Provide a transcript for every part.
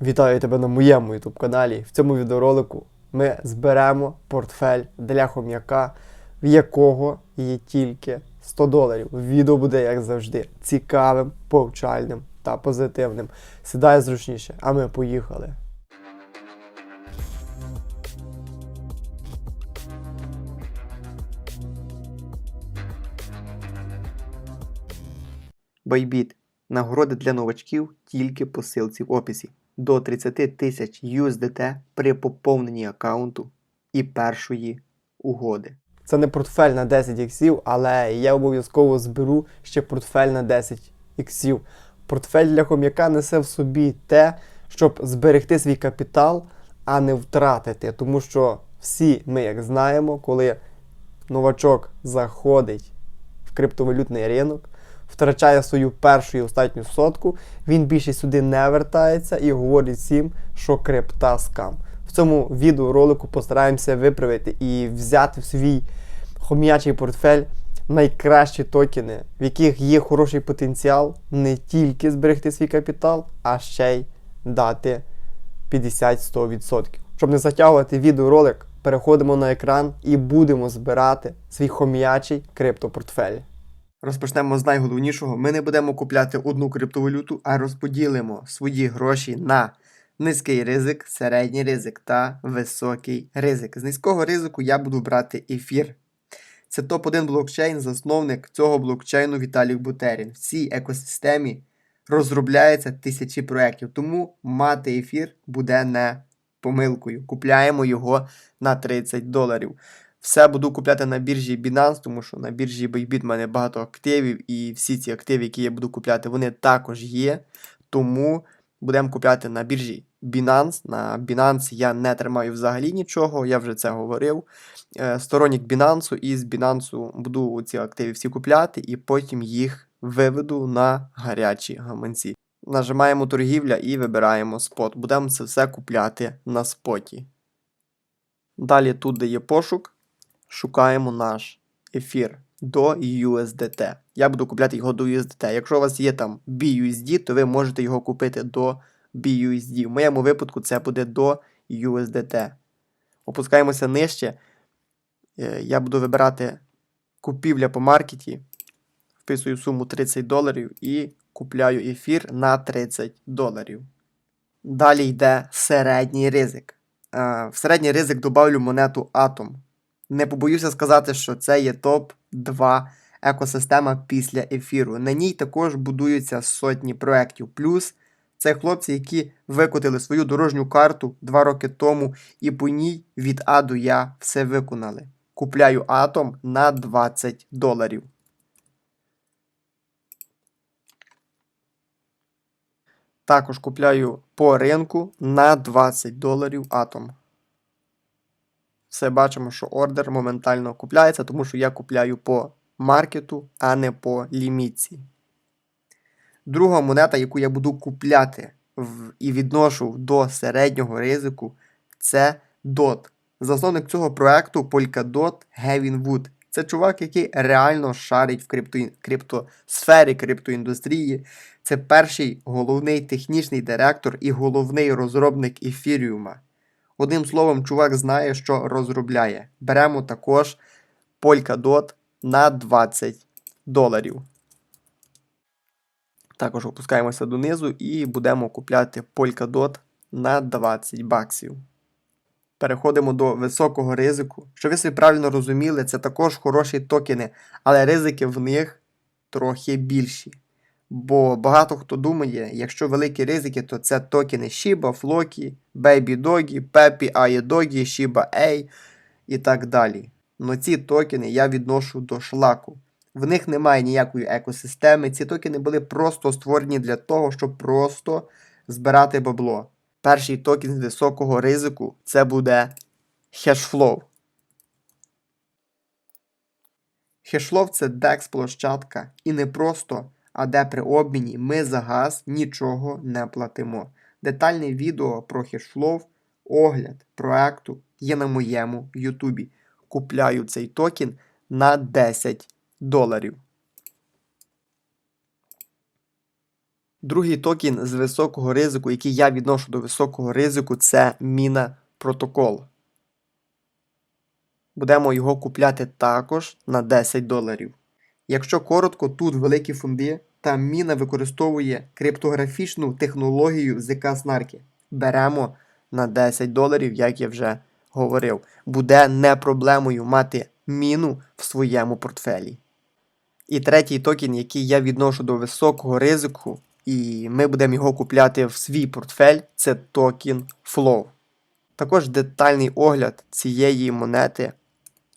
Вітаю тебе на моєму YouTube каналі. В цьому відеоролику ми зберемо портфель для хом'яка, в якого є тільки 100 доларів. Відео буде, як завжди, цікавим, повчальним та позитивним. Сідай зручніше, а ми поїхали. Байбіт. Нагороди для новачків тільки по ссылці в описі. До 30 тисяч USDT при поповненні аккаунту і першої угоди. Це не портфель на 10 іксів, але я обов'язково зберу ще портфель на 10 іксів. Портфель для хом'яка несе в собі те, щоб зберегти свій капітал, а не втратити. Тому що всі ми, як знаємо, коли новачок заходить в криптовалютний ринок, втрачає свою першу і останню сотку, він більше сюди не вертається і говорить всім, що крипта скам. В цьому відеоролику постараємося виправити і взяти в свій хом'ячий портфель найкращі токени, в яких є хороший потенціал не тільки зберегти свій капітал, а ще й дати 50-100%. Щоб не затягувати відеоролик, переходимо на екран і будемо збирати свій хом'ячий криптопортфель. Розпочнемо з найголовнішого. Ми не будемо купляти одну криптовалюту, а розподілимо свої гроші на низький ризик, середній ризик та високий ризик. З низького ризику я буду брати ефір. Це топ-1 блокчейн, засновник цього блокчейну Віталій Бутерін. В цій екосистемі розробляється тисячі проєктів, тому мати ефір буде не помилкою. Купляємо його на 30 доларів. Все буду купляти на біржі Binance, тому що на біржі Bybit в мене багато активів, і всі ці активи, які я буду купляти, вони також є. Тому будемо купляти на біржі Binance. На Binance я не тримаю взагалі нічого, я вже це говорив. Е, Сторонник Binance, і з Binance буду ці активи всі купляти, і потім їх виведу на гарячі гаманці. Нажимаємо торгівля і вибираємо спот. Будемо це все купляти на споті. Далі тут, де є пошук, шукаємо наш ефір до USDT. Я буду купляти його до USDT. Якщо у вас є там BUSD, то ви можете його купити до BUSD. В моєму випадку це буде до USDT. Опускаємося нижче. Е, Я буду вибирати купівля по маркеті. Вписую суму 30 доларів і купляю ефір на 30 доларів. Далі йде середній ризик. Е, В середній ризик добавлю монету Atom. Не побоюся сказати, що це є топ-2 екосистема після ефіру. На ній також будуються сотні проєктів. Плюс це хлопці, які викотили свою дорожню карту 2 роки тому, і по ній від А до Я все виконали. Купляю атом на 20 доларів. Також купляю по ринку на 20 доларів атом. Все бачимо, що ордер моментально купляється, тому що я купляю по маркету, а не по лімітці. Друга монета, яку я буду купляти в, і відношу до середнього ризику, це DOT. Засновник цього проекту Polkadot Гевін Вуд. Це чувак, який реально шарить в крипто, криптосфері криптоіндустрії. Це перший головний технічний директор і головний розробник ефіріума. Одним словом, чувак знає, що розробляє. Беремо також Polkadot на 20 доларів. Також опускаємося донизу і будемо купляти Polkadot на 20 баксів. Переходимо до високого ризику. Щоб ви собі правильно розуміли, це також хороші токени, але ризики в них трохи більші. Бо багато хто думає, якщо великі ризики, то це токени Shiba, Floki, Baby Dogi, Peppy, AEDOGI, Shiba A і так далі. Но ці токени я відношу до шлаку. В них немає ніякої екосистеми. Ці токени були просто створені для того, щоб просто збирати бабло. Перший токен з високого ризику це буде Hashflow. Hashflow – це DEX площадка і не просто, а де при обміні ми за газ нічого не платимо. Детальне відео про Hashflow, огляд проекту є на моєму ютубі. Купляю цей токен на 10 доларів. Другий токен з високого ризику, який я відношу до високого ризику, це міна протокол. Будемо його купляти також на 10 доларів. Якщо коротко, тут великі фунди, та міна використовує криптографічну технологію ЗК Снарки. Беремо на 10 доларів, як я вже говорив. Буде не проблемою мати міну в своєму портфелі. І третій токен, який я відношу до високого ризику, і ми будемо його купляти в свій портфель, це токен Flow. Також детальний огляд цієї монети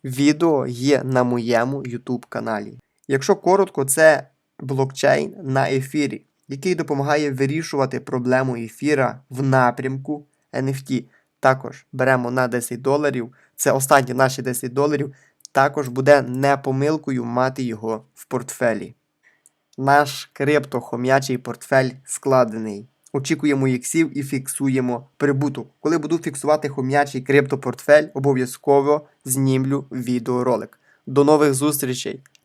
відео є на моєму YouTube каналі. Якщо коротко, це блокчейн на ефірі, який допомагає вирішувати проблему ефіра в напрямку NFT. Також беремо на 10 доларів. Це останні наші 10 доларів. Також буде не помилкою мати його в портфелі. Наш криптохом'ячий портфель складений. Очікуємо іксів і фіксуємо прибуток. Коли буду фіксувати хом'ячий криптопортфель, обов'язково знімлю відеоролик. До нових зустрічей